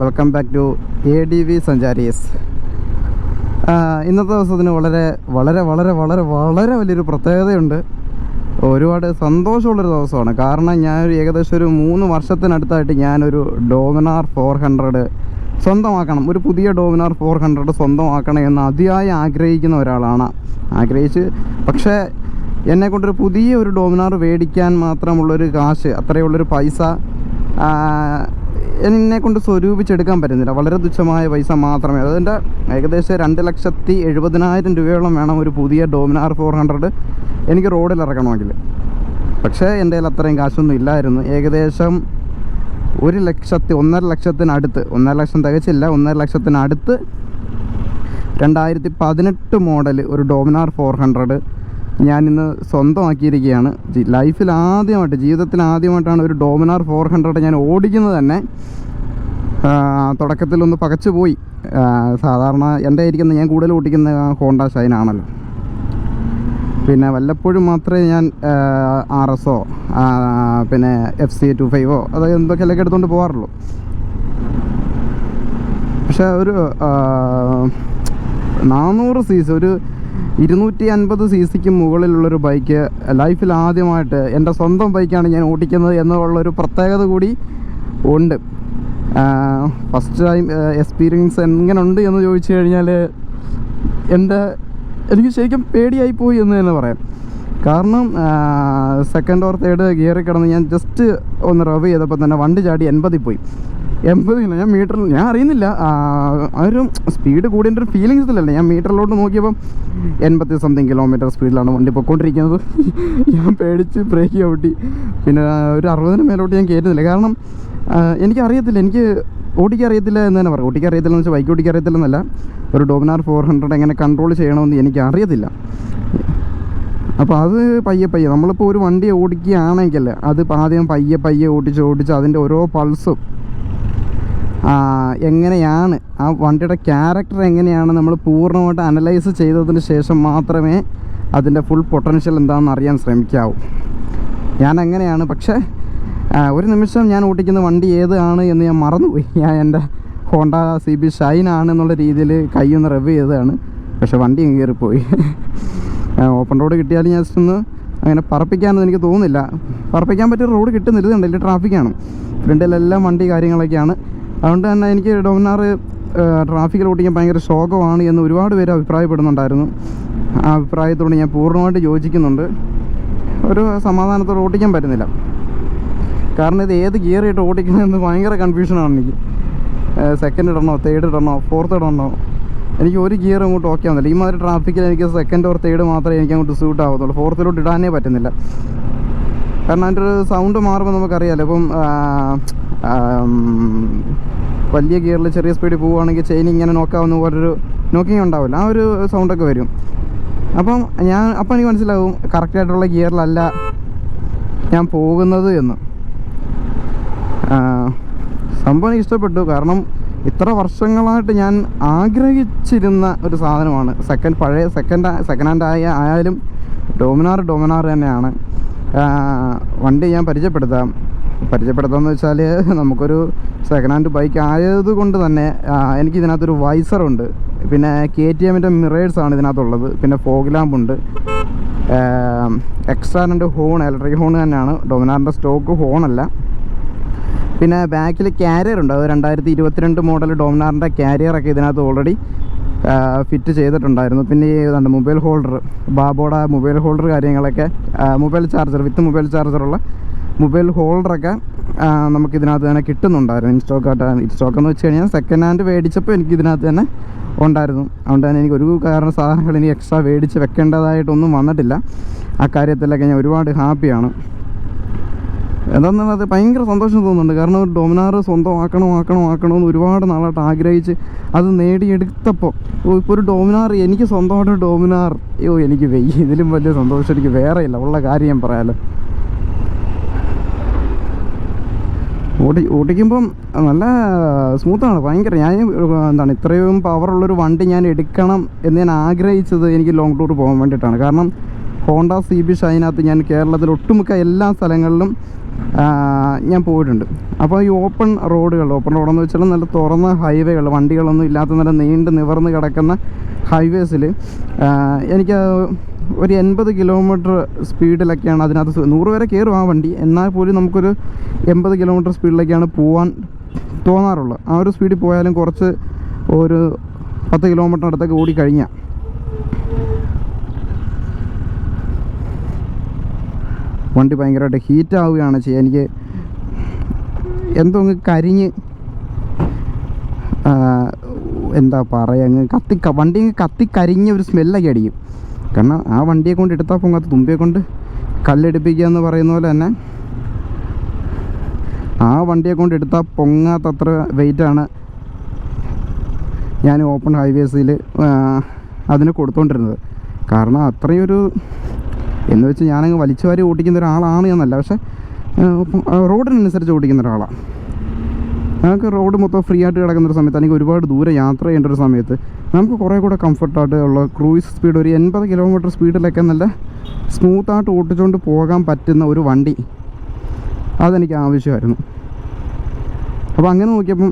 Welcome back to A D V സഞ്ചാരീസ് ഇന്നത്തെ ദിവസത്തിന് വളരെ വളരെ വളരെ വളരെ വളരെ വലിയൊരു പ്രത്യേകതയുണ്ട്. ഒരുപാട് സന്തോഷമുള്ളൊരു ദിവസമാണ്. കാരണം ഞാനൊരു ഏകദേശം ഒരു മൂന്ന് വർഷത്തിനടുത്തായിട്ട് ഞാനൊരു ഡോമിനാർ ഫോർ ഹൺഡ്രഡ് സ്വന്തമാക്കണം. ഒരു പുതിയ ഡോമിനാർ ഫോർ ഹൺഡ്രഡ് സ്വന്തമാക്കണം എന്ന് അതിയായി ആഗ്രഹിക്കുന്ന ഒരാളാണ്. ആഗ്രഹിച്ച് പക്ഷേ എന്നെ കൊണ്ടൊരു പുതിയ ഒരു ഡോമിനാർ മേടിക്കാൻ മാത്രമുള്ളൊരു കാശ് അത്രയുള്ളൊരു പൈസ എന്നെ കൊണ്ട് സ്വരൂപിച്ചെടുക്കാൻ പറ്റുന്നില്ല. വളരെ തുച്ഛമായ പൈസ മാത്രമേ. അതിന്റെ ഏകദേശം രണ്ട് ലക്ഷത്തി എഴുപതിനായിരം രൂപയോളം വേണം ഒരു പുതിയ ഡോമിനാർ ഫോർ ഹൺഡ്രഡ് എനിക്ക് റോഡിൽ ഇറക്കണമെങ്കിൽ. പക്ഷേ എന്റെ കയ്യിൽ അത്രയും കാശൊന്നും ഇല്ലായിരുന്നു. ഏകദേശം ഒരു ലക്ഷത്തി ഒന്നര ലക്ഷത്തിനടുത്ത് ഒന്നര ലക്ഷം തികച്ചില്ല ഒന്നര ലക്ഷത്തിനടുത്ത് രണ്ടായിരത്തി പതിനെട്ട് മോഡൽ ഒരു ഡോമിനാർ ഫോർ ഹൺഡ്രഡ് ഞാനിന്ന് സ്വന്തമാക്കിയിരിക്കുകയാണ്. ലൈഫിൽ ആദ്യമായിട്ട് ജീവിതത്തിൽ ആദ്യമായിട്ടാണ് ഒരു ഡോമിനാർ ഫോർ ഹൺഡ്രഡ് ഞാൻ ഓടിക്കുന്നത് തന്നെ. തുടക്കത്തിലൊന്ന് പകച്ചു പോയി. സാധാരണ എന്റെ ആയിരിക്കുന്ന ഞാൻ കൂടുതൽ ഓടിക്കുന്ന ഹോണ്ട ഷൈനാണല്ലോ പിന്നെ വല്ലപ്പോഴും മാത്രമേ ഞാൻ ആർ എസോ പിന്നെ എഫ് സി ടു ഫൈവോ അത് എന്തൊക്കെയൊക്കെ എടുത്തുകൊണ്ട് പോകാറുള്ളൂ പക്ഷേ ഒരു നാനൂറ് സി സി ഒരു ഇരുന്നൂറ്റി അൻപത് സി സിക്ക് മുകളിലുള്ളൊരു ബൈക്ക് ലൈഫിൽ ആദ്യമായിട്ട് എന്റെ സ്വന്തം ബൈക്കാണ് ഞാൻ ഓടിക്കുന്നത് എന്നുള്ളൊരു പ്രത്യേകത കൂടി ഉണ്ട്. ഫസ്റ്റ് ടൈം എക്സ്പീരിയൻസ് എങ്ങനെ ഉണ്ട് എന്ന് ചോദിച്ചു കഴിഞ്ഞാൽ എന്റെ എനിക്ക് ശരിക്കും പേടിയായി പോയി എന്ന് തന്നെ പറയാം. കാരണം സെക്കൻഡ് ഓർ തേർഡ് ഗിയറിൽ കിടന്ന് ഞാൻ ജസ്റ്റ് ഒന്ന് റവ് ചെയ്തപ്പോൾ തന്നെ വണ്ടി ചാടി എൺപതിൽ പോയി. എൺപതില്ല ഞാൻ മീറ്ററിൽ ഞാൻ അറിയുന്നില്ല. ആ ഒരു സ്പീഡ് കൂടിയതിന്റെ ഒരു ഫീലിങ്സ് ഇല്ലല്ലോ. ഞാൻ മീറ്ററിലോട്ട് നോക്കിയപ്പം എൺപത്തി സംതിങ് കിലോമീറ്റർ സ്പീഡിലാണ് വണ്ടി പൊയ്ക്കൊണ്ടിരിക്കുന്നത് ഞാൻ പേടിച്ച് ബ്രേക്ക് ചവിട്ടി. പിന്നെ ഒരു അറുപതിന് മേലോട്ട് ഞാൻ കയറ്റുന്നില്ല കാരണം എനിക്കറിയത്തില്ല എനിക്ക് ഓടിക്കാൻ അറിയത്തില്ല എന്ന് തന്നെ പറയാം. ഓടിക്കാൻ അറിയത്തില്ല എന്ന് വെച്ചാൽ ബൈക്ക് ഓടിക്കാൻ അറിയത്തില്ലെന്നല്ല ഒരു ഡോമിനാർ ഫോർ ഹൺഡ്രഡ് എങ്ങനെ കൺട്രോൾ ചെയ്യണമെന്ന് എനിക്ക് അറിയത്തില്ല. അപ്പോൾ അത് പയ്യെ പയ്യെ. നമ്മളിപ്പോൾ ഒരു വണ്ടി ഓടിക്കുകയാണെങ്കിൽ അത് ആദ്യം പയ്യെ പയ്യെ ഓടിച്ച് ഓടിച്ച് അതിന്റെ ഓരോ പൾസും എങ്ങനെയാണ് ആ വണ്ടിയുടെ ക്യാരക്ടർ എങ്ങനെയാണ് നമ്മൾ പൂർണമായിട്ട് അനലൈസ് ചെയ്തതിന് ശേഷം മാത്രമേ അതിന്റെ ഫുൾ പൊട്ടൻഷ്യൽ എന്താണെന്ന് അറിയാൻ ശ്രമിക്കാവൂ. ഞാൻ അങ്ങനെയാണ് പക്ഷേ ഒരു നിമിഷം ഞാൻ ഓടിക്കുന്ന വണ്ടി ഏതാണ് എന്ന് ഞാൻ മറന്നുപോയി. ഞാൻ എന്റെ ഹോണ്ട സി ബി ഷൈൻ ആണ് എന്നുള്ള രീതിയിൽ കൈയൊന്ന് റവ് ചെയ്തതാണ്. പക്ഷേ വണ്ടി കയറിപ്പോയി. ഓപ്പൺ റോഡ് കിട്ടിയാലും ഞാൻ ഒന്ന് അങ്ങനെ പറപ്പിക്കാനൊന്നും എനിക്ക് തോന്നുന്നില്ല. പറപ്പിക്കാൻ പറ്റിയ റോഡ് കിട്ടുന്നില്ല. ഇതുണ്ട് ഇതുണ്ടല്ലേ ട്രാഫിക്കാണ് ഫ്രണ്ടിലെല്ലാം വണ്ടി കാര്യങ്ങളൊക്കെയാണ്. അതുകൊണ്ട് തന്നെ എനിക്ക് ഡോമിനാർ ട്രാഫിക്കിൽ ഓട്ടിക്കാൻ ഭയങ്കര ശോകമാണ് എന്ന് ഒരുപാട് പേര് അഭിപ്രായപ്പെടുന്നുണ്ടായിരുന്നു. ആ അഭിപ്രായത്തോട് ഞാൻ പൂർണമായിട്ട് യോജിക്കുന്നുണ്ട്. ഒരു സമാധാനത്തോടെ ഓട്ടിക്കാൻ പറ്റുന്നില്ല. കാരണം ഇത് ഏത് ഗിയർ ഇട്ട് ഓടിക്കണമെന്ന് ഭയങ്കര കൺഫ്യൂഷനാണ് എനിക്ക്. സെക്കൻഡ് ഇടണോ തേർഡ് ഇടണോ ഫോർത്ത് ഇടണോ? എനിക്ക് ഒരു ഗിയർ അങ്ങോട്ട് ഓക്കെ ആവുന്നില്ല. ഈ മാതിരി ട്രാഫിക്കിൽ എനിക്ക് സെക്കൻഡ് ഓർ തേർഡ് മാത്രമേ എനിക്ക് അങ്ങോട്ട് സൂട്ട് ആവത്തുള്ളൂ. ഫോർത്തിലോട്ട് ഇടാനേ പറ്റുന്നില്ല. കാരണം അതിന്റെ ഒരു സൗണ്ട് മാറുമ്പോൾ നമുക്കറിയാമല്ലോ ഇപ്പം വലിയ ഗിയറിൽ ചെറിയ സ്പീഡിൽ പോവുകയാണെങ്കിൽ ചെയിൻ ഇങ്ങനെ നോക്കാവുന്ന പോലൊരു നോക്കിങ് ഉണ്ടാവില്ല. ആ ഒരു സൗണ്ടൊക്കെ വരും. അപ്പം ഞാൻ അപ്പം എനിക്ക് മനസ്സിലാവും കറക്റ്റായിട്ടുള്ള ഗിയറിലല്ല ഞാൻ പോകുന്നത് എന്ന്. സംഭവം എനിക്ക് ഇഷ്ടപ്പെട്ടു. കാരണം ഇത്ര വർഷങ്ങളായിട്ട് ഞാൻ ആഗ്രഹിച്ചിരുന്ന ഒരു സാധനമാണ്. സെക്കൻഡ് പഴയ സെക്കൻഡ് സെക്കൻഡ് ഹാൻഡ് ആയ ആയാലും ഡോമിനാർ ഡോമിനാർ തന്നെയാണ്. വണ്ടി ഞാൻ പരിചയപ്പെടുത്താം. പരിചയപ്പെടുത്താമെന്ന് വെച്ചാൽ നമുക്കൊരു സെക്കൻഡ് ഹാൻഡ് ബൈക്ക് ആയതുകൊണ്ട് തന്നെ എനിക്ക് ഇതിനകത്തൊരു വൈസറുണ്ട് പിന്നെ കെ ടി എമ്മിന്റെ മിറേഴ്സാണ് ഇതിനകത്തുള്ളത്. പിന്നെ ഫോഗ് ലാമ്പുണ്ട് രണ്ട് ഹോൺ ഇലക്ട്രിക് ഹോൺ തന്നെയാണ്. ഡൊമിനാറിന്റെ സ്റ്റോക്ക് ഹോണല്ല പിന്നെ ബാക്കിൽ കാരിയർ ഉണ്ട്. അത് രണ്ടായിരത്തി ഇരുപത്തിരണ്ട് മോഡൽ ഡോമിനാറിന്റെ കാരിയറൊക്കെ ഇതിനകത്ത് ഓൾറെഡി ഫിറ്റ് ചെയ്തിട്ടുണ്ടായിരുന്നു. പിന്നെ ഈ ഇതുണ്ട് മൊബൈൽ ഹോൾഡർ ബാബോടെ മൊബൈൽ ഹോൾഡർ കാര്യങ്ങളൊക്കെ മൊബൈൽ ചാർജർ വിത്ത് മൊബൈൽ ചാർജറുള്ള മൊബൈൽ ഹോൾഡറൊക്കെ നമുക്കിതിനകത്ത് തന്നെ കിട്ടുന്നുണ്ടായിരുന്നു. ഇൻസ്റ്റോക്കായിട്ട് ഇൻസ്റ്റോക്ക് എന്ന് വെച്ച് കഴിഞ്ഞാൽ സെക്കൻഡ് ഹാൻഡ് മേടിച്ചപ്പോൾ എനിക്ക് ഇതിനകത്ത് തന്നെ ഉണ്ടായിരുന്നു. അതുകൊണ്ട് തന്നെ എനിക്ക് ഒരു കാരണം സാധനങ്ങൾ ഇനി എക്സ്ട്രാ മേടിച്ച് വെക്കേണ്ടതായിട്ടൊന്നും വന്നിട്ടില്ല. ആ കാര്യത്തിലൊക്കെ ഞാൻ ഒരുപാട് ഹാപ്പിയാണ് എന്താണെന്ന് അത് ഭയങ്കര സന്തോഷം തോന്നുന്നുണ്ട്. കാരണം ഒരു ഡൊമിനാർ സ്വന്തമാക്കണം ആക്കണം എന്ന് ഒരുപാട് നാളായിട്ട് ആഗ്രഹിച്ച് അത് നേടിയെടുത്തപ്പോൾ ഇപ്പോൾ ഒരു ഡോമിനാർ എനിക്ക് സ്വന്തമായിട്ട് ഡൊമിനാർ. അയ്യോ എനിക്ക് വെയ്യ ഇതിലും വലിയ സന്തോഷം എനിക്ക് വേറെ ഇല്ല. ഉള്ള കാര്യം ഞാൻ പറയാമല്ലോ ഓടി ഓടിക്കുമ്പം നല്ല സ്മൂത്താണ് ഭയങ്കര. ഞാൻ എന്താണ് ഇത്രയും പവറുള്ളൊരു വണ്ടി ഞാൻ എടുക്കണം എന്ന് ഞാൻ ആഗ്രഹിച്ചത് എനിക്ക് ലോങ് ടൂർ പോകാൻ വേണ്ടിയിട്ടാണ്. കാരണം ഹോണ്ട സി ബി ഷൈനകത്ത് ഞാൻ കേരളത്തിൽ ഒട്ടുമിക്ക എല്ലാ സ്ഥലങ്ങളിലും ഞാൻ പോയിട്ടുണ്ട്. അപ്പോൾ ഈ ഓപ്പൺ റോഡുകൾ ഓപ്പൺ റോഡെന്ന് വെച്ചാൽ നല്ല തുറന്ന ഹൈവേകൾ വണ്ടികളൊന്നും ഇല്ലാത്ത നല്ല നീണ്ട് നിവർന്ന് കിടക്കുന്ന ഹൈവേസിൽ എനിക്ക് ഒരു എൺപത് കിലോമീറ്റർ സ്പീഡിലൊക്കെയാണ് അതിനകത്ത് നൂറ് വരെ കയറും ആ വണ്ടി. എന്നാൽ പോലും നമുക്കൊരു എൺപത് കിലോമീറ്റർ സ്പീഡിലൊക്കെയാണ് പോകാൻ തോന്നാറുള്ളത്. ആ ഒരു സ്പീഡിൽ പോയാലും കുറച്ച് ഒരു പത്ത് കിലോമീറ്റർ അടുത്തൊക്കെ ഓടിക്കഴിഞ്ഞാൽ വണ്ടി ഭയങ്കരമായിട്ട് ഹീറ്റ് ആവുകയാണ് ചെയ്യുക. എനിക്ക് എന്തോ അങ്ങ് കരിഞ്ഞ് എന്താ പറയുക അങ്ങ് കത്തി വണ്ടി അങ്ങ് കത്തി കരിഞ്ഞ ഒരു സ്മെല്ലൊക്കെ അടിക്കും. കാരണം ആ വണ്ടിയെ കൊണ്ട് എടുത്താൽ പൊങ്ങാത്ത തുമ്പിയെ കൊണ്ട് കല്ലെടുപ്പിക്കുക എന്ന് പറയുന്ന പോലെ തന്നെ ആ വണ്ടിയെ കൊണ്ട് എടുത്താൽ പൊങ്ങാത്തത്ര വെയിറ്റാണ് ഞാൻ ഓപ്പൺ ഹൈവേസിൽ അതിന് കൊടുത്തുകൊണ്ടിരുന്നത് കാരണം അത്രയും ഒരു എന്ന് വെച്ച് ഞാനങ്ങ് വലിച്ചു വാരി ഓടിക്കുന്ന ഒരാളാണ് എന്നല്ല. പക്ഷേ റോഡിനനുസരിച്ച് ഓടിക്കുന്ന ഒരാളാണ് ഞങ്ങൾക്ക് റോഡ് മൊത്തം ഫ്രീ ആയിട്ട് കിടക്കുന്ന ഒരു സമയത്ത് അല്ലെങ്കിൽ ഒരുപാട് ദൂരെ യാത്ര ചെയ്യേണ്ട ഒരു സമയത്ത് നമുക്ക് കുറേ കൂടെ കംഫർട്ടായിട്ട് ഉള്ള ക്രൂയിസ് സ്പീഡ് ഒരു എൺപത് കിലോമീറ്റർ സ്പീഡിലൊക്കെ നല്ല സ്മൂത്തായിട്ട് ഓട്ടിച്ചുകൊണ്ട് പോകാൻ പറ്റുന്ന ഒരു വണ്ടി അതെനിക്ക് ആവശ്യമായിരുന്നു. അപ്പോൾ അങ്ങനെ നോക്കിയപ്പം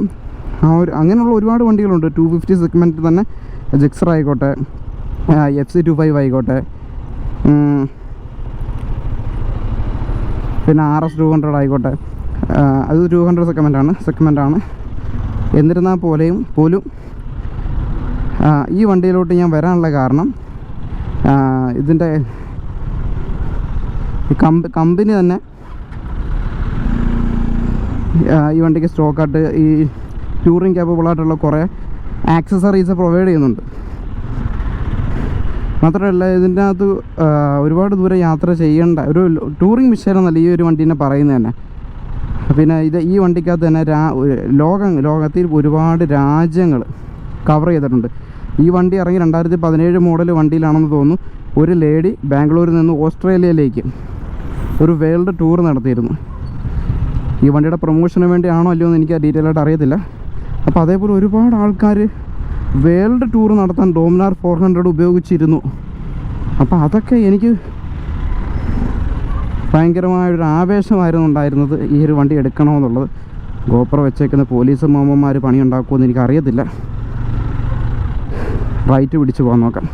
ആ ഒരു അങ്ങനെയുള്ള ഒരുപാട് വണ്ടികളുണ്ട്. ടു ഫിഫ്റ്റി സെഗ്മെന്റ് തന്നെ ജിക്സർ ആയിക്കോട്ടെ എഫ് സി ടു ഫൈവ് ആയിക്കോട്ടെ പിന്നെ ആർ എസ് ടു ഹൺഡ്രഡ് ആയിക്കോട്ടെ. അത് ടു ഹൺഡ്രഡ് സെക്കമെന്റാണ് സെക്കമെന്റാണ് എന്നിരുന്നാൽ പോലെയും പോലും ഈ വണ്ടിയിലോട്ട് ഞാൻ വരാനുള്ള കാരണം ഇതിന്റെ കമ്പനി തന്നെ ഈ വണ്ടിക്ക് സ്റ്റോക്കായിട്ട് ഈ ടൂറിങ് കേപ്പബിൾ ആയിട്ടുള്ള കുറേ ആക്സസറീസ് പ്രൊവൈഡ് ചെയ്യുന്നുണ്ട്. മാത്രമല്ല ഇതിന്റെ അകത്ത് ഒരുപാട് ദൂരം യാത്ര ചെയ്യേണ്ട ഒരു ടൂറിങ് മിഷൻ എന്നല്ല ഈ ഒരു വണ്ടീനെ പറയുന്നത് തന്നെ. പിന്നെ ഇത് ഈ വണ്ടിക്കകത്ത് തന്നെ രാ ലോകം ലോകത്തിൽ ഒരുപാട് രാജ്യങ്ങൾ കവർ ചെയ്തിട്ടുണ്ട്. ഈ വണ്ടി ഇറങ്ങി രണ്ടായിരത്തി പതിനേഴ് മോഡൽ വണ്ടിയിലാണെന്ന് തോന്നുന്നു. ഒരു ലേഡി ബാംഗ്ലൂരിൽ നിന്ന് ഓസ്ട്രേലിയയിലേക്ക് ഒരു വേൾഡ് ടൂർ നടത്തിയിരുന്നു. ഈ വണ്ടിയുടെ പ്രൊമോഷന് വേണ്ടിയാണോ അല്ലയോ എന്ന് എനിക്ക് ഡീറ്റെയിൽ ആയിട്ട് അറിയത്തില്ല. അപ്പോൾ അതേപോലെ ഒരുപാട് ആൾക്കാർ വേൾഡ് ടൂർ നടത്താൻ ഡോമിനാർ ഫോർ ഹൺഡ്രഡ് ഉപയോഗിച്ചിരുന്നു. അപ്പോൾ അതൊക്കെ എനിക്ക് ഭയങ്കരമായൊരു ആവേശമായിരുന്നു ഉണ്ടായിരുന്നത് ഈ ഒരു വണ്ടി എടുക്കണമെന്നുള്ളത്. ഗോപ്ര വെച്ചേക്കുന്ന പോലീസ് മാമന്മാർ പണിയുണ്ടാക്കുമെന്ന് എനിക്ക് അറിയത്തില്ല റൈറ്റ് പിടിച്ച് പോകാൻ നോക്കാം.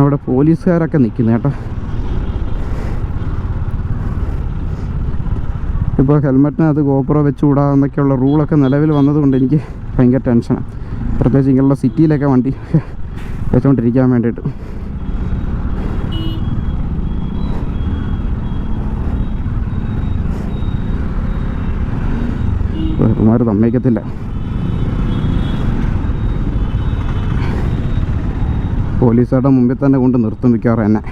അവിടെ പോലീസുകാരൊക്കെ നിൽക്കുന്നു കേട്ടോ. ഇപ്പോൾ ഹെൽമെറ്റിനകത്ത് ഗോപ്രോ വെച്ചുകൂടാ എന്നൊക്കെയുള്ള റൂളൊക്കെ നിലവിൽ വന്നതുകൊണ്ട് എനിക്ക് ഭയങ്കര ടെൻഷനാണ് പ്രത്യേകിച്ച് ഇങ്ങനെയുള്ള സിറ്റിയിലൊക്കെ വണ്ടി വെച്ചുകൊണ്ടിരിക്കാൻ വേണ്ടിയിട്ട്. ബഹുമാർ സമ്മതിക്കത്തില്ല. പോലീസുകാരുടെ മുമ്പിൽ തന്നെ കൊണ്ട് നിർത്തും മിക്കവാറും എന്നെ.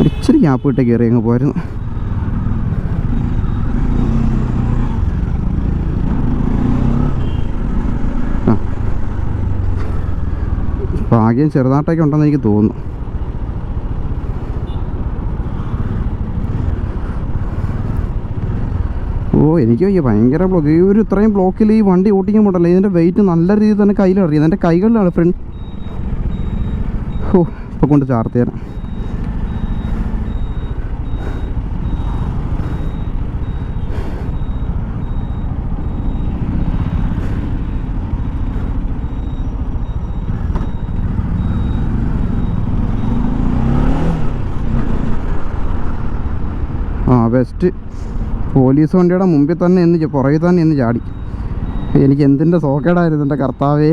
ഒരിച്ചിരി ഗ്യാപ്പ് ഇട്ട് കയറി അങ്ങ് പോയിരുന്നു ഭാഗ്യം ചെറുതായിട്ടൊക്കെ ഉണ്ടെന്ന് എനിക്ക് തോന്നുന്നു. ഓ എനിക്ക് വയ്യ. ഭയങ്കര ബ്ലോക്ക് ഈ ഒരു ഇത്രയും ബ്ലോക്കിൽ ഈ വണ്ടി ഓട്ടിക്കാൻ പോട്ടല്ല ഇതിന്റെ വെയിറ്റ് നല്ല രീതിയിൽ തന്നെ കയ്യിലറിയാം എന്റെ കൈകളിലാണ് ഫ്രണ്ട് ഓ ഇപ്പോൾ കൊണ്ട് ചാർത്തി തരാം ആ ബെസ്റ്റ് പോലീസ് വണ്ടിയുടെ മുമ്പിൽ തന്നെ എന്ന് പുറകിൽ തന്നെ എന്ന് ചാടി. എനിക്ക് എന്തിന്റെ സോക്കേടായിരുന്നു എന്റെ കർത്താവേ?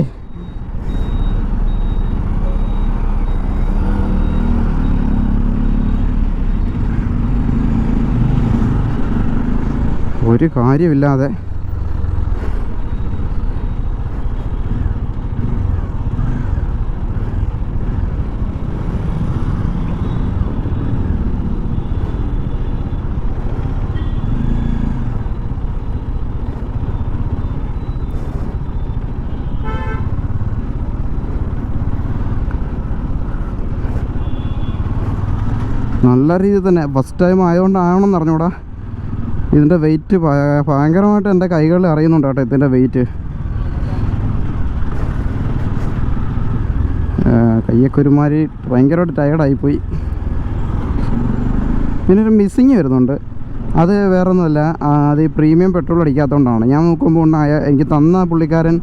ഒരു കാര്യമില്ലാതെ നല്ല രീതിയിൽ തന്നെ. ഫസ്റ്റ് ടൈം ആയതുകൊണ്ടാണെന്ന് അറിഞ്ഞൂടാ. ഇതിന്റെ വെയിറ്റ് ഭയങ്കരമായിട്ട് എന്റെ കൈകളിൽ അറിയുന്നുണ്ട് കേട്ടോ ഇതിന്റെ വെയിറ്റ് കയ്യൊക്കെ ഒരുമാതിരി ഭയങ്കരമായിട്ട് ടയർഡായിപ്പോയി പിന്നെ ഒരു മിസ്സിങ് വരുന്നുണ്ട്. അത് വേറെ ഒന്നുമല്ല അത് പ്രീമിയം പെട്രോൾ അടിക്കാത്തതുകൊണ്ടാണ്. ഞാൻ നോക്കുമ്പോൾ ഉണ്ടായ എനിക്ക് തന്ന പുള്ളിക്കാരൻ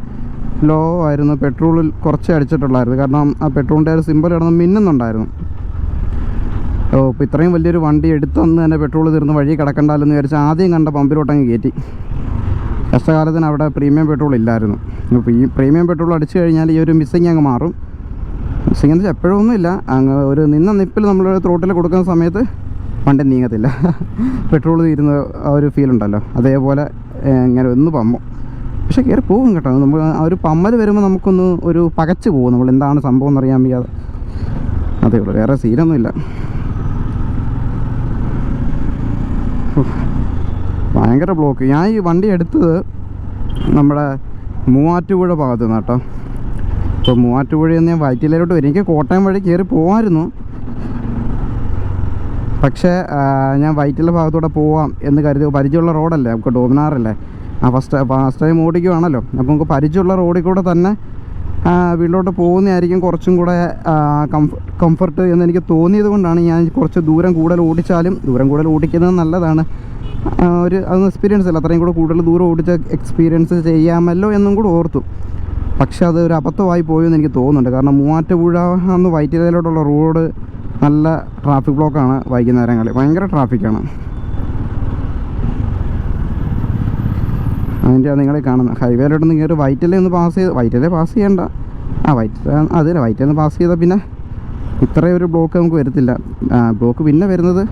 ലോ ആയിരുന്നു. പെട്രോളിൽ കുറച്ച് അടിച്ചിട്ടുള്ളായിരുന്നു. കാരണം ആ പെട്രോളിന്റെ ഒരു സിമ്പിൾ കിടന്ന് മിന്നുന്നുണ്ടായിരുന്നു. ഓ ഇപ്പോൾ ഇത്രയും വലിയൊരു വണ്ടി എടുത്തന്ന് തന്നെ പെട്രോൾ തീർന്ന് വഴി കിടക്കണ്ടല്ലെന്ന് വിചാരിച്ച് ആദ്യം കണ്ട പമ്പിലോട്ടങ്ങ് കയറ്റി കഷ്ടകാലത്തിന് അവിടെ പ്രീമിയം പെട്രോൾ ഇല്ലായിരുന്നു. ഇപ്പോൾ ഈ പ്രീമിയം പെട്രോൾ അടിച്ചു കഴിഞ്ഞാൽ ഈ ഒരു മിസ്സിങ് അങ്ങ് മാറും. മിസ്സിങ് എന്ന് വെച്ചാൽ എപ്പോഴും ഒന്നുമില്ല. അങ്ങ് ഒരു നിന്ന നിപ്പിൽ നമ്മൾ ത്രോട്ടിൽ കൊടുക്കുന്ന സമയത്ത് വണ്ടി നീങ്ങത്തില്ല. പെട്രോൾ തീരുന്ന ആ ഒരു ഫീൽ ഉണ്ടല്ലോ. അതേപോലെ ഇങ്ങനെ ഒന്ന് പമ്മും. പക്ഷെ കയറി പോകും കേട്ടോ. നമ്മൾ ആ ഒരു പമ്മൽ വരുമ്പോൾ നമുക്കൊന്ന് ഒരു പകച്ചു പോകും നമ്മൾ എന്താണ് സംഭവം എന്നറിയാൻ വയ്യാതെ. അതേ ഉള്ളൂ. വേറെ സീനൊന്നുമില്ല ഭയങ്കര ബ്ലോക്ക് ഞാൻ ഈ വണ്ടി എടുത്തത് നമ്മുടെ മൂവാറ്റുപുഴ ഭാഗത്ത് നിന്ന് കേട്ടോ. ഇപ്പോൾ മൂവാറ്റുപുഴയിൽ നിന്ന് ഞാൻ വയറ്റിലോട്ട് വരും. എനിക്ക് കോട്ടയം വഴി കയറി പോകാമായിരുന്നു പക്ഷേ ഞാൻ വൈറ്റില ഭാഗത്തൂടെ പോവാം എന്ന് കരുതി. പരിചയമുള്ള റോഡല്ലേ? നമുക്ക് ഡോമിനാറല്ലേ? ആ ഫസ്റ്റ് ഫസ്റ്റ് ടൈം ഓടിക്കുവാണല്ലോ. അപ്പോൾ നമുക്ക് പരിചയമുള്ള റോഡിൽ കൂടെ തന്നെ വീട്ടിലോട്ട് പോകുന്നതായിരിക്കും കുറച്ചും കൂടെ കംഫർട്ട് എന്ന് എനിക്ക് തോന്നിയത് കൊണ്ടാണ് ഞാൻ കുറച്ച് ദൂരം കൂടുതൽ ഓടിച്ചാലും ദൂരം കൂടുതൽ ഓടിക്കുന്നത് നല്ലതാണ്. ഒരു അതൊന്നും എക്സ്പീരിയൻസ് അല്ല. അത്രയും കൂടെ കൂടുതൽ ദൂരം ഓടിച്ച എക്സ്പീരിയൻസ് ചെയ്യാമല്ലോ എന്നും കൂടെ ഓർത്തു. പക്ഷേ അത് ഒരു അബദ്ധമായി പോയെന്ന് എനിക്ക് തോന്നുന്നുണ്ട്. കാരണം മൂവാറ്റുപുഴ എന്ന് വൈറ്റിലയിലോട്ടുള്ള റോഡ് നല്ല ട്രാഫിക് ബ്ലോക്കാണ് വൈകുന്നേരങ്ങളിൽ. ഭയങ്കര ട്രാഫിക്കാണ് അതിന്റെ നിങ്ങളെ കാണുന്നത് ഹൈവേയിലോട്ടൊന്ന് കയറി വൈറ്റലേ ഒന്ന് പാസ് ചെയ്ത് വൈറ്റലേ പാസ് ചെയ്യണ്ട. ആ വൈറ്റ് അതിന് വൈറ്റിൽ നിന്ന് പാസ് ചെയ്താൽ പിന്നെ ഇത്രയും ഒരു ബ്ലോക്ക് നമുക്ക് വരത്തില്ല. ബ്ലോക്ക് പിന്നെ വരുന്നത്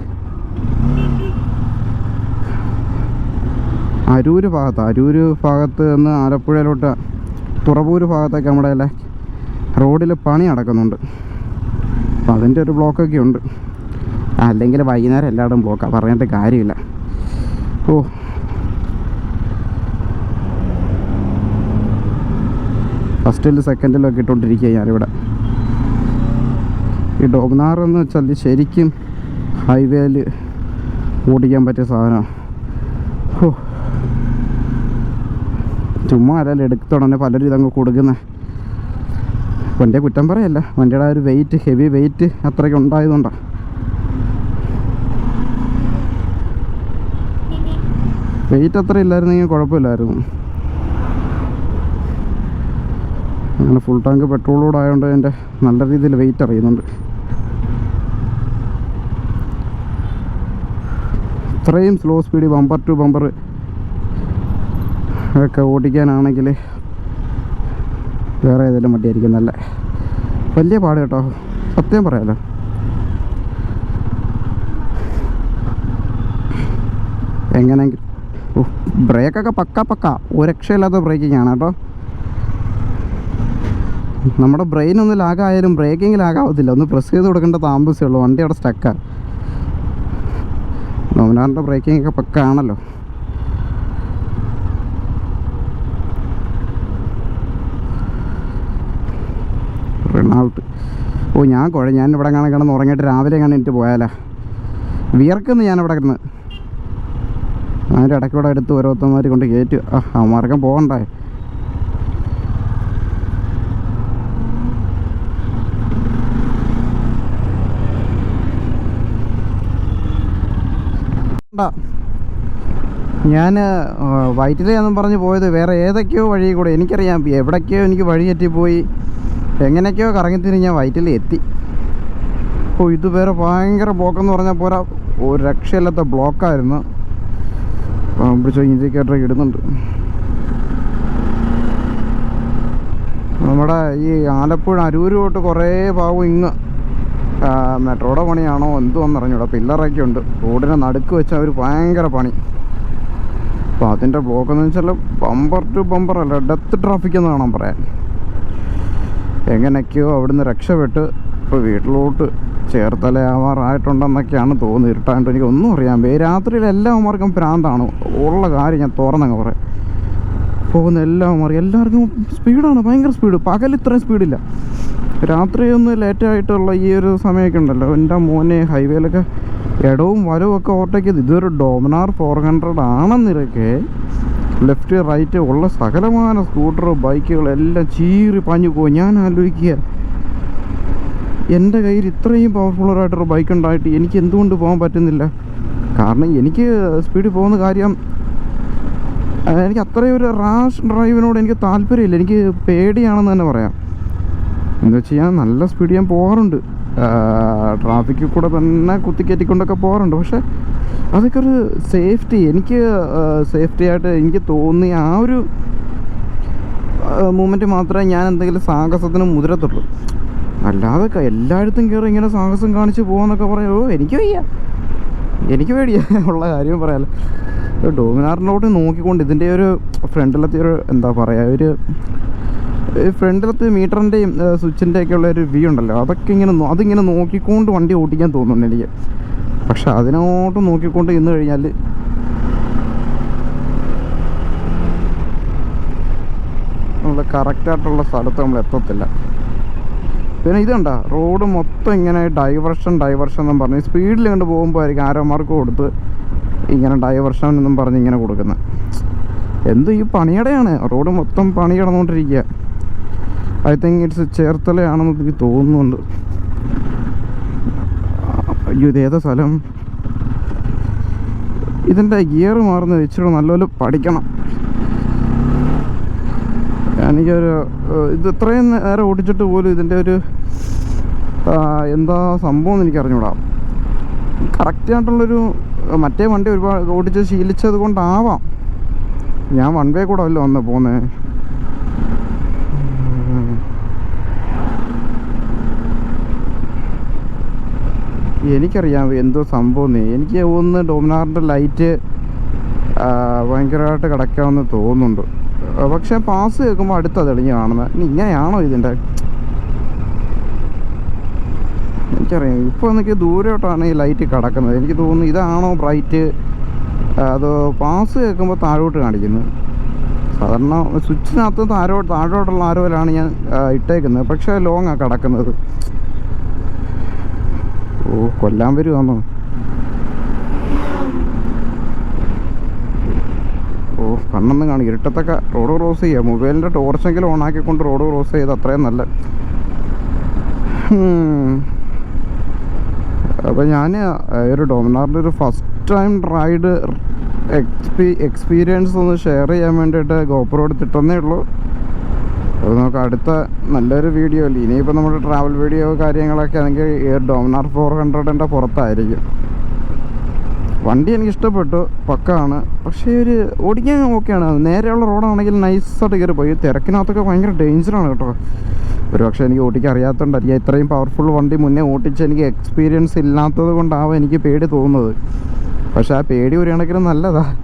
അരൂര് ഭാഗത്ത്. അരൂര് ഭാഗത്ത് നിന്ന് ആലപ്പുഴയിലോട്ട് തുറവൂര് ഭാഗത്തൊക്കെ നമ്മുടെ അല്ലെ റോഡിൽ പണി നടക്കുന്നുണ്ട്. അപ്പോൾ അതിന്റെ ഒരു ബ്ലോക്കൊക്കെ ഉണ്ട്. അല്ലെങ്കിൽ വൈകുന്നേരം എല്ലായിടും ബ്ലോക്കാണ് പറഞ്ഞിട്ട് കാര്യമില്ല. ഓ ഫസ്റ്റിൽ സെക്കൻഡിലും ഒക്കെ ഇട്ടുകൊണ്ടിരിക്കുക ഞാനിവിടെ. ഈ ഡോമിനാർ എന്ന് വെച്ചാൽ ശരിക്കും ഹൈവേയിൽ ഓടിക്കാൻ പറ്റിയ സാധനമാണ് ചുമ്മാ അല്ലല്ലോ എടുത്തോടനെ പലരും ഇതങ്ങ് കൊടുക്കുന്നത് വണ്ടിയെ കുറ്റം പറയല്ല വണ്ടിയുടെ ആ ഒരു വെയിറ്റ് ഹെവി വെയിറ്റ് അത്രയ്ക്ക് ഉണ്ടായതുകൊണ്ടാണ് വെയിറ്റ് അത്ര ഇല്ലായിരുന്നെങ്കിൽ കുഴപ്പമില്ലായിരുന്നു. അങ്ങനെ ഫുൾ ടാങ്ക് പെട്രോളോട് ആയതുകൊണ്ട് അതിന്റെ നല്ല രീതിയിൽ വെയിറ്റ് അറിയുന്നുണ്ട് ഇത്രയും slow speed bumper to bumper ഒക്കെ ഓടിക്കാനാണെങ്കിൽ വേറെ ഏതെങ്കിലും വണ്ടിയായിരിക്കും നല്ല. വലിയ പാട് കേട്ടോ. സത്യം പറയാലോ. എങ്ങനെയെങ്കിലും ബ്രേക്കൊക്കെ പക്ക പക്ക. ഒരു രക്ഷയില്ലാത്ത ബ്രേക്കിംഗ് ആണ് കേട്ടോ. നമ്മുടെ ബ്രെയിൻ ഒന്ന് ലാഗായാലും ബ്രേക്കിംഗ് ലാഗാവത്തില്ല ഒന്ന് പ്രസ് ചെയ്ത് കൊടുക്കേണ്ട താമസമേ ഉള്ളൂ. വണ്ടി അവിടെ സ്റ്റക്കാണ് ഡോമിനാറിന്റെ ബ്രേക്കിംഗ് ഒക്കെ പക്ക ആണല്ലോ റെണാൾട്ട് ഓ ഞാൻ കുഴ ഞാൻ ഇവിടെ കാണാൻ കിടന്ന് ഉറങ്ങിയിട്ട് രാവിലെ കാണാൻ എനിക്ക് പോയാലാ? വിയർക്കുന്നു ഞാൻ ഇവിടെ കിടന്ന്. അതിന്റെ ഇടയ്ക്കൂടെ എടുത്ത് ഓരോരുത്തന്മാർ കൊണ്ട് കയറ്റി ആ അവന്മാർക്കും പോകണ്ടേ? ഞാൻ വൈറ്റിലെന്നും പറഞ്ഞ് പോയത് വേറെ ഏതൊക്കെയോ വഴി കൂടെ. എനിക്കറിയാം എവിടേക്കോ എനിക്ക് വഴി തെറ്റിപ്പോയി. എങ്ങനെയൊക്കെയോ കറങ്ങിത്തിരിഞ്ഞ് ഞാൻ വൈറ്റിൽ എത്തി ഓ ഇത് വേറെ ഭയങ്കര ബ്ലോക്കെന്ന് പറഞ്ഞാൽ പോരാ. ഒരു രക്ഷയില്ലാത്ത ബ്ലോക്കായിരുന്നു. പിടിച്ച ഇൻഡിക്കേറ്റർ ഇടുന്നുണ്ട്. നമ്മുടെ ഈ ആലപ്പുഴ അരൂരോട്ട് കുറേ ഭാഗം ഇങ്ങ് മെട്രോയുടെ പണിയാണോ എന്തുവെന്ന് അറിഞ്ഞൂടാ. പില്ലറൊക്കെ ഉണ്ട് റോഡിനെ നടുക്ക് വെച്ച അവർ ഭയങ്കര പണി. അപ്പോൾ അതിന്റെ ബ്ലോക്ക് എന്ന് വെച്ചാൽ ബമ്പർ ടു ബമ്പർ അല്ല ഡെത്ത് ട്രാഫിക് എന്ന് വേണം പറയാൻ. എങ്ങനെയൊക്കെയോ അവിടുന്ന് രക്ഷപ്പെട്ട് ഇപ്പോൾ വീട്ടിലോട്ട് ചേർത്തലയാവാറായിട്ടുണ്ടെന്നൊക്കെയാണ് തോന്നുന്നത്. ഇരുട്ടായിട്ട് എനിക്ക് ഒന്നും അറിയാൻ വേ രാത്രിയിൽ എല്ലാവർക്കും പ്രാന്താണ് ഉള്ള കാര്യം ഞാൻ തുറന്നങ്ങ് പറയാം. പോകുന്ന എല്ലാവർക്കും എല്ലാവർക്കും സ്പീഡാണ് ഭയങ്കര സ്പീഡ് പകൽ ഇത്രയും സ്പീഡില്ല രാത്രി ഒന്ന് ലേറ്റായിട്ടുള്ള ഈ ഒരു സമയമൊക്കെ ഉണ്ടല്ലോ. എന്റെ മോനെ ഹൈവേയിലൊക്കെ ഇടവും വരവും ഒക്കെ ഓവർടേക്ക് ഇതൊരു ഡോമിനാർ ഫോർ ഹൺഡ്രഡ് ആണെന്നിരക്കെ ലെഫ്റ്റ് റൈറ്റ് ഉള്ള സകലമാന സ്കൂട്ടർ ബൈക്കുകൾ എല്ലാം ചീറി പാഞ്ഞു പോകും ഞാൻ ആലോചിക്കുക എന്റെ കയ്യിൽ ഇത്രയും പവർഫുള്ളറായിട്ടൊരു ബൈക്ക് ഉണ്ടായിട്ട് എനിക്ക് എന്തുകൊണ്ട് പോകാൻ പറ്റുന്നില്ല? കാരണം എനിക്ക് സ്പീഡിൽ പോകുന്ന കാര്യം എനിക്ക് അത്രയും ഒരു റാഷ് ഡ്രൈവിനോട് എനിക്ക് താല്പര്യമില്ല. എനിക്ക് പേടിയാണെന്ന് തന്നെ പറയാം. എന്ന് വെച്ച് കഴിഞ്ഞാൽ നല്ല സ്പീഡ് ഞാൻ പോകാറുണ്ട് ട്രാഫിക്കിൽ കൂടെ തന്നെ കുത്തിക്കയറ്റിക്കൊണ്ടൊക്കെ പോകാറുണ്ട് പക്ഷേ അതൊക്കെ ഒരു സേഫ്റ്റി എനിക്ക് സേഫ്റ്റി ആയിട്ട് എനിക്ക് തോന്നിയ ആ ഒരു മൂമെന്റ് മാത്രമേ ഞാൻ എന്തെങ്കിലും സാഹസത്തിന് മുതിരത്തുള്ളൂ. അല്ലാതെ എല്ലായിടത്തും കയറി ഇങ്ങനെ സാഹസം കാണിച്ച് പോകാന്നൊക്കെ പറയും ഓ എനിക്ക് വയ്യ. എനിക്ക് പേടിയാ ഉള്ള കാര്യം പറയാമല്ലോ ഡോമിനാറിനോട്ട് നോക്കിക്കൊണ്ട് ഇതിന്റെ ഒരു ഫ്രണ്ടിലത്തെ ഒരു എന്താ പറയുക ഒരു ഫ്രണ്ടിലത്തെ മീറ്ററിന്റെയും സ്വിച്ചിന്റെ ഒക്കെ ഉള്ള ഒരു വ്യൂ ഉണ്ടല്ലോ. അതൊക്കെ ഇങ്ങനെ അതിങ്ങനെ നോക്കിക്കൊണ്ട് വണ്ടി ഓടിക്കാൻ തോന്നുന്നുണ്ട് എനിക്ക്. പക്ഷെ അതിനോട്ട് നോക്കിക്കൊണ്ട് ഇന്ന് കഴിഞ്ഞാൽ നമ്മൾ കറക്റ്റായിട്ടുള്ള സ്ഥലത്ത് നമ്മൾ എത്തത്തില്ല. പിന്നെ ഇതുണ്ടോ റോഡ് മൊത്തം ഇങ്ങനെ ഡൈവർഷൻ ഡൈവർഷൻ എന്നും പറഞ്ഞ് സ്പീഡിൽ കണ്ട് പോകുമ്പോൾ ആയിരിക്കും ആരോ മാർക്ക് കൊടുത്ത് ഇങ്ങനെ ഡൈവർഷൻ എന്നും പറഞ്ഞ് ഇങ്ങനെ കൊടുക്കുന്നത് എന്ത് ഈ പണിയടയാണ്? റോഡ് മൊത്തം പണി കിടന്നുകൊണ്ടിരിക്കുക ഐ തിങ്ക് ഇറ്റ്സ് ചേർത്തലയാണെന്ന് എനിക്ക് തോന്നുന്നുണ്ട്. അയ്യോ ഇതേതാ സ്ഥലം? ഇതിന്റെ ഗിയർ മാറുന്നത് ഇച്ചിരി നല്ലപോലെ പഠിക്കണം. എനിക്കൊരു ഇത് ഇത്രയും നേരം ഓടിച്ചിട്ട് പോലും ഇതിന്റെ ഒരു എന്താ സംഭവം എന്ന് എനിക്ക് അറിഞ്ഞൂടാ കറക്റ്റായിട്ടുള്ളൊരു മറ്റേ വണ്ടി ഒരുപാട് ഓടിച്ച് ശീലിച്ചത് കൊണ്ടാവാം. ഞാൻ വൺ വേ കൂടെ അല്ല വന്ന് പോന്നേ? എനിക്കറിയാം എന്തോ സംഭവം. എനിക്ക് ഒന്ന് ഡോമിനാറിന്റെ ലൈറ്റ് ഭയങ്കരമായിട്ട് കിടക്കാമെന്ന് തോന്നുന്നുണ്ട്. പക്ഷെ പാസ് കേൾക്കുമ്പോൾ അടുത്ത തെളിഞ്ഞ് കാണുന്നത് ഇനി ഇങ്ങനെയാണോ ഇതിന്റെ എനിക്കറിയാം. ഇപ്പോൾ എനിക്ക് ദൂരോട്ടാണ് ഈ ലൈറ്റ് കിടക്കുന്നത്. എനിക്ക് തോന്നുന്നു ഇതാണോ ബ്രൈറ്റ് അതോ പാസ് കേൾക്കുമ്പോൾ താഴോട്ട് കാണിക്കുന്നത് സാധാരണ സ്വിച്ചിനകത്ത് താഴോട്ട് താഴോട്ടുള്ള ആരോലാണ് ഞാൻ ഇട്ടേക്കുന്നത്. പക്ഷേ ലോങ്ങാണ് കിടക്കുന്നത്. കൊല്ലാൻ വരുവാന്നോ? ഓ കണ്ണൊന്നും കാണും. ഇരുട്ടത്തൊക്കെ റോഡ് ക്രോസ് ചെയ്യുക മൊബൈലിന്റെ ടോർച്ചെങ്കിലും ഓണാക്കിക്കൊണ്ട് റോഡ് ക്രോസ് ചെയ്ത് അത്രയും നല്ല അപ്പോൾ ഞാൻ ഒരു ഡോമിനാറിന്റെ ഒരു ഫസ്റ്റ് ടൈം റൈഡ് എക്സ്പീ എക്സ്പീരിയൻസ് ഒന്ന് ഷെയർ ചെയ്യാൻ വേണ്ടിയിട്ട് ഗോപ്രോ എടുത്തിട്ടെന്നേ ഉള്ളൂ. അപ്പോൾ നമുക്ക് അടുത്ത നല്ലൊരു വീഡിയോ അല്ലേ? ഇനിയിപ്പോൾ നമ്മുടെ ട്രാവൽ വീഡിയോ കാര്യങ്ങളൊക്കെ ആണെങ്കിൽ ഡോമിനാർ ഫോർ ഹൺഡ്രഡിന്റെ പുറത്തായിരിക്കും. വണ്ടി എനിക്ക് ഇഷ്ടപ്പെട്ടു പക്കാണ്. പക്ഷേ ഒരു ഓടിക്കാൻ ഓക്കെയാണ് നേരെയുള്ള റോഡാണെങ്കിൽ നൈസായിട്ട് കയറി പോയി. തിരക്കിനകത്തൊക്കെ ഭയങ്കര ഡേഞ്ചറാണ് കേട്ടോ. ഒരു പക്ഷേ എനിക്ക് ഓടിക്കാൻ അറിയാത്തതുകൊണ്ടായിരിക്കും ഇത്രയും പവർഫുൾ വണ്ടി മുന്നേ ഓട്ടിച്ച് എനിക്ക് എക്സ്പീരിയൻസ് ഇല്ലാത്തത് കൊണ്ടാവും എനിക്ക് പേടി തോന്നുന്നത്. പക്ഷേ ആ പേടി ഒരു കണക്കിന് നല്ലതാണ്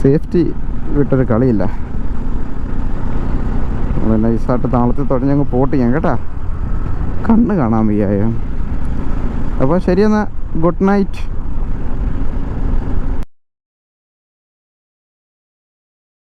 സേഫ്റ്റി വിട്ടൊരു കളിയില്ല. നൈസായിട്ട് താളത്തിൽ തുടങ്ങി പോട്ട് ചെയ്യാം കേട്ടാ. കണ്ണ് കാണാൻ വയ്യായോ? അപ്പോൾ ശരിയെന്നാൽ ഗുഡ് നൈറ്റ്.